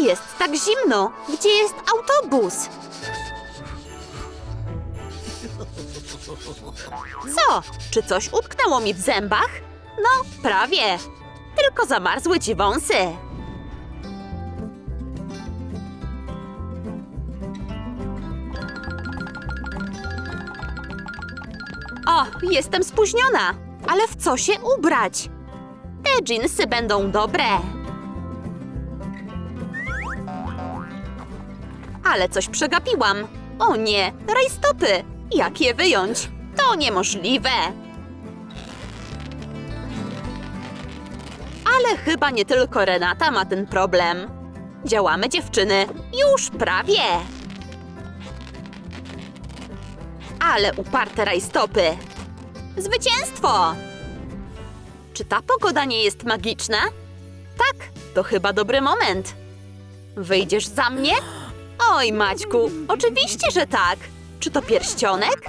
Jest tak zimno. Gdzie jest autobus? Co? Czy coś utknęło mi w zębach? No, prawie. Tylko zamarzły ci wąsy. O, jestem spóźniona. Ale w co się ubrać? Te dżinsy będą dobre. Ale coś przegapiłam. O nie, rajstopy. Jak je wyjąć? To niemożliwe. Ale chyba nie tylko Renata ma ten problem. Działamy, dziewczyny. Już prawie. Ale uparte rajstopy. Zwycięstwo! Czy ta pogoda nie jest magiczna? Tak, to chyba dobry moment. Wyjdziesz za mnie? Oj, Maćku, oczywiście, że tak. Czy to pierścionek?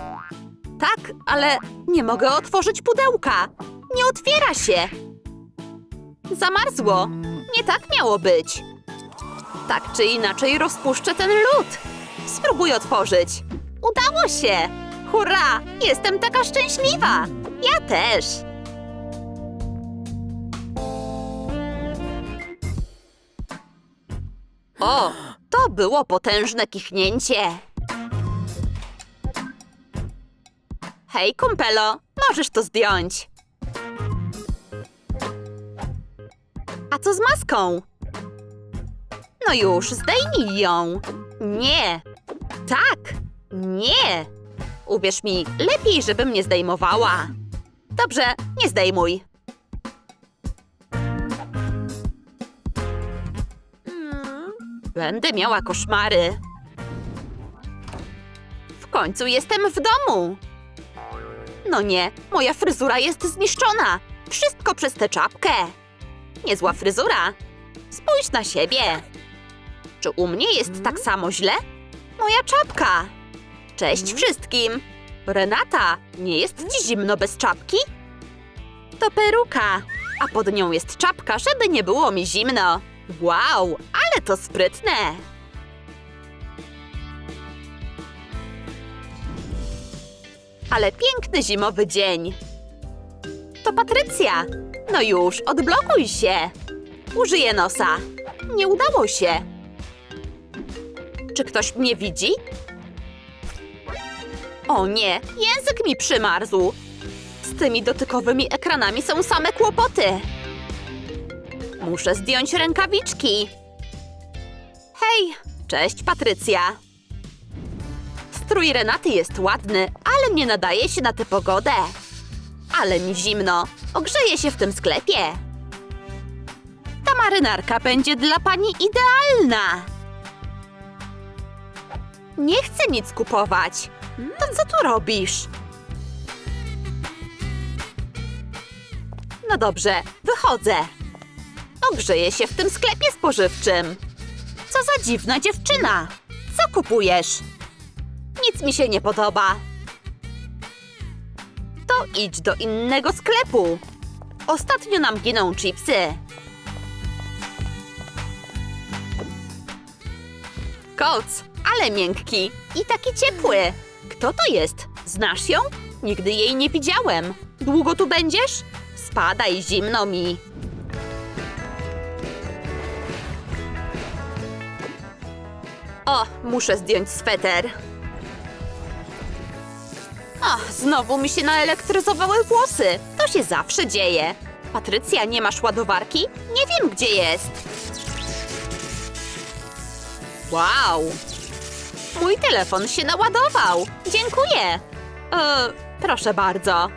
Tak, ale nie mogę otworzyć pudełka. Nie otwiera się. Zamarzło. Nie tak miało być. Tak czy inaczej rozpuszczę ten lód. Spróbuj otworzyć. Udało się! Hurra! Jestem taka szczęśliwa! Ja też! O, to było potężne kichnięcie. Hej, kumpelo, możesz to zdjąć. A co z maską? No już, zdejmij ją. Nie. Tak. Nie. Uwierz mi, lepiej, żebym nie zdejmowała. Dobrze, nie zdejmuj. Będę miała koszmary. W końcu jestem w domu. No nie, moja fryzura jest zniszczona. Wszystko przez tę czapkę. Niezła fryzura. Spójrz na siebie. Czy u mnie jest tak samo źle? Moja czapka. Cześć wszystkim. Renata, nie jest ci zimno bez czapki? To peruka, a pod nią jest czapka, żeby nie było mi zimno. Wow, ale to sprytne. Ale piękny zimowy dzień. To Patrycja. No już, odblokuj się. Użyję nosa. Nie udało się. Czy ktoś mnie widzi? O nie, język mi przymarzł. Z tymi dotykowymi ekranami są same kłopoty. Muszę zdjąć rękawiczki. Hej, cześć Patrycja. Strój Renaty jest ładny, ale nie nadaje się na tę pogodę. Ale mi zimno. Ogrzeję się w tym sklepie. Ta marynarka będzie dla pani idealna. Nie chcę nic kupować. To co tu robisz? No dobrze, wychodzę. Ogrzeję się w tym sklepie spożywczym. Co za dziwna dziewczyna. Co kupujesz? Nic mi się nie podoba. To idź do innego sklepu. Ostatnio nam giną chipsy. Koc, ale miękki i taki ciepły. Kto to jest? Znasz ją? Nigdy jej nie widziałem. Długo tu będziesz? Spadaj, zimno mi. O, muszę zdjąć sweter. O, znowu mi się naelektryzowały włosy. To się zawsze dzieje. Patrycja, nie masz ładowarki? Nie wiem, gdzie jest. Wow! Mój telefon się naładował. Dziękuję. E, proszę bardzo.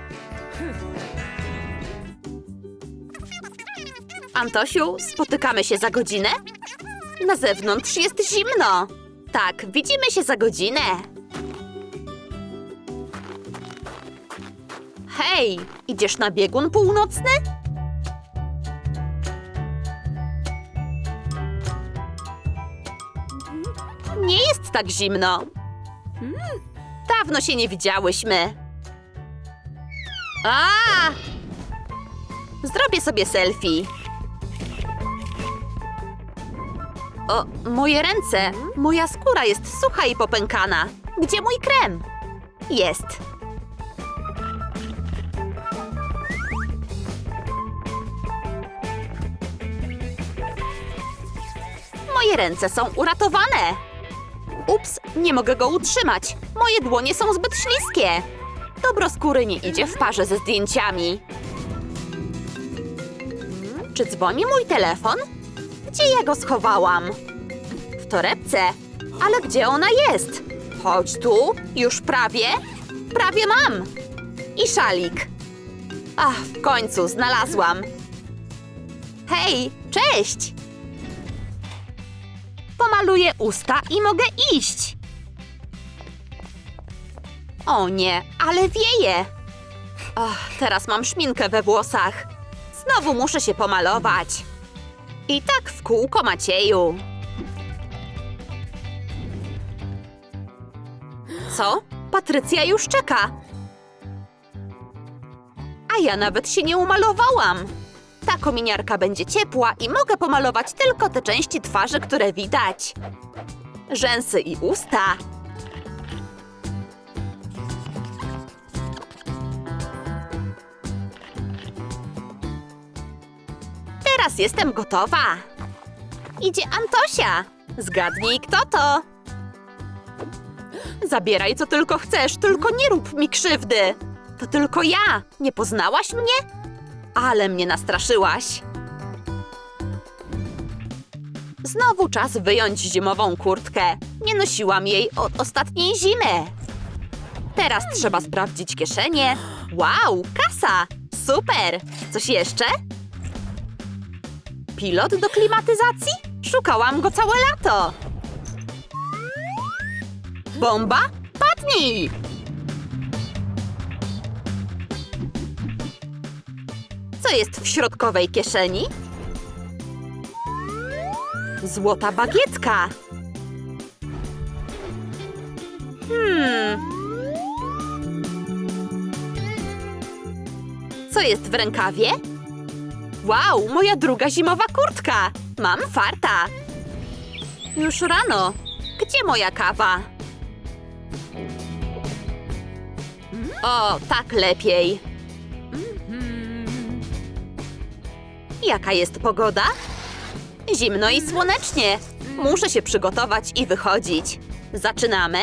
Antosiu, spotykamy się za godzinę? Na zewnątrz jest zimno. Tak, widzimy się za godzinę. Hej, idziesz na biegun północny? Nie jest tak zimno. Mm, dawno się nie widziałyśmy. A! Zrobię sobie selfie. O, moje ręce! Moja skóra jest sucha i popękana. Gdzie mój krem? Jest. Moje ręce są uratowane. Ups, nie mogę go utrzymać. Moje dłonie są zbyt śliskie. Dobro skóry nie idzie w parze ze zdjęciami. Czy dzwoni mój telefon? Gdzie ja go schowałam? W torebce. Ale gdzie ona jest? Chodź tu, już prawie. Prawie mam. I szalik. Ach, w końcu znalazłam. Hej, cześć! Pomaluję usta i mogę iść. O nie, ale wieje. Ach, teraz mam szminkę we włosach. Znowu muszę się pomalować. I tak w kółko Macieju. Co? Patrycja już czeka. A ja nawet się nie umalowałam. Ta kominiarka będzie ciepła i mogę pomalować tylko te części twarzy, które widać. Rzęsy i usta. Teraz jestem gotowa. Idzie Antosia. Zgadnij, kto to. Zabieraj co tylko chcesz, tylko nie rób mi krzywdy. To tylko ja. Nie poznałaś mnie? Ale mnie nastraszyłaś. Znowu czas wyjąć zimową kurtkę. Nie nosiłam jej od ostatniej zimy. Teraz trzeba sprawdzić kieszenie. Wow, kasa! Super! Coś jeszcze? Pilot do klimatyzacji? Szukałam go całe lato. Bomba? Padnij! Co jest w środkowej kieszeni? Złota bagietka. Hmm. Co jest w rękawie? Wow, moja druga zimowa kurtka. Mam farta. Już rano. Gdzie moja kawa? O, tak lepiej. Jaka jest pogoda? Zimno i słonecznie. Muszę się przygotować i wychodzić. Zaczynamy?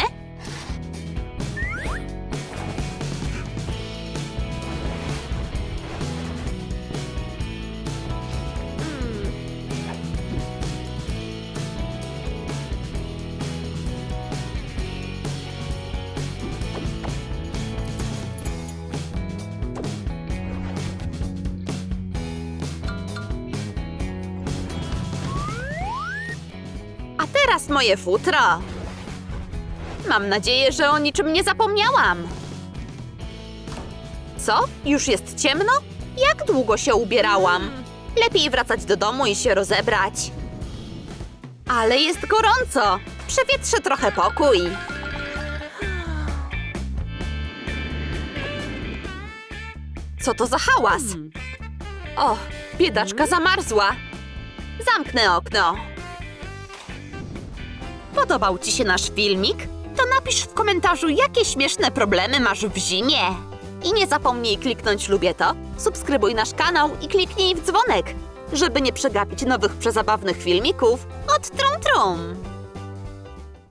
Teraz moje futro. Mam nadzieję, że o niczym nie zapomniałam. Co? Już jest ciemno? Jak długo się ubierałam? Lepiej wracać do domu i się rozebrać. Ale jest gorąco. Przewietrzę trochę pokój. Co to za hałas? O, biedaczka zamarzła. Zamknę okno. Podobał Ci się nasz filmik? To napisz w komentarzu, jakie śmieszne problemy masz w zimie. I nie zapomnij kliknąć lubię to, subskrybuj nasz kanał i kliknij w dzwonek, żeby nie przegapić nowych przezabawnych filmików od Trum Trum.